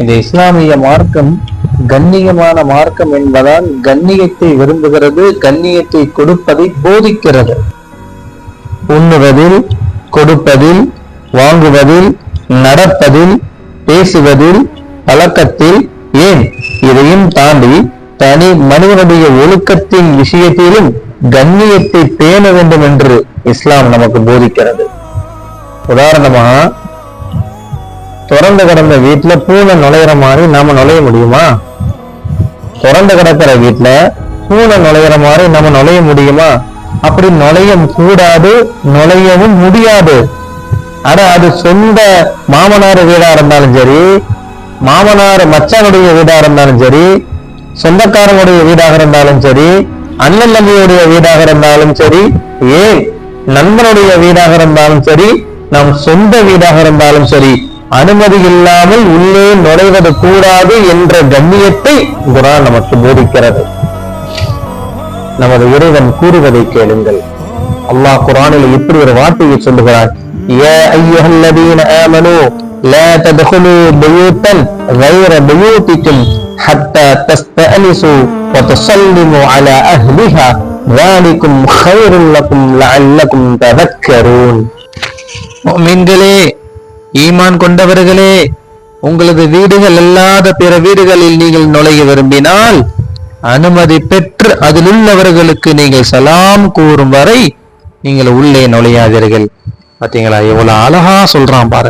இந்த இஸ்லாமிய மார்க்கம் கண்ணியமான மார்க்கம் என்பதால் கண்ணியத்தை விரும்புகிறது கண்ணியத்தை கொடுப்பதை போதிக்கிறது. உண்ணுவதில் கொடுப்பதில் வாங்குவதில் நடப்பதில் பேசுவதில் பழக்கத்தில் ஏன்? இதையும் தாண்டி தனி மனிதனுடைய ஒழுக்கத்தின் விஷயத்திலும் கண்ணியத்தை பேண வேண்டும் என்று இஸ்லாம் நமக்கு போதிக்கிறது. உதாரணமா திறந்து கிடந்த வீட்டில் பூனை நுழையிற மாதிரி நாம நுழைய முடியுமா? திறந்து கிடக்கிற வீட்டுல பூனை நுழையிற மாதிரி நம்ம நுழைய முடியுமா? அப்படி நுழைய கூடாது நுழையவும் முடியாது. ஆனா அது சொந்த மாமனார் வீடா இருந்தாலும் சரி மாமனார் மச்சானுடைய வீடா இருந்தாலும் சரி சொந்தக்காரனுடைய வீடாக இருந்தாலும் சரி அண்ணன் தம்பியுடைய வீடாக இருந்தாலும் சரி ஏன் நண்பனுடைய வீடாக இருந்தாலும் சரி நம் சொந்த வீடாக இருந்தாலும் சரி அனுமதி இல்லாமல் உள்ளே நுழைவது கூடாது என்ற கண்ணியத்தை குரான் நமக்கு போதிக்கிறது நமது இறைவன் கூறுவதை கேளுங்கள் அல்லாஹ் குரானில் இப்படி ஒரு வார்த்தையை சொல்லுகிறார் யா ஐயுஹல்லதீன ஆமனூ லா தத்குலூ புயூத்தன் غير بيوتكم حتى تستأنسوا وتسلموا على أهلها ذلكم خير لكم لعلكم تذكرون முஃமின்களே ஈமான் கொண்டவர்களே உங்களது வீடுகள் அல்லாத பிற வீடுகளில் நீங்கள் நுழைய விரும்பினால் அனுமதி பெற்று அதிலுள்ளவர்களுக்கு நீங்கள் சலாம் கூறும் வரை நீங்கள் உள்ளே நுழையாதீர்கள். பார்த்தீங்களா? எவ்வளவு அழகா சொல்றான் பாரு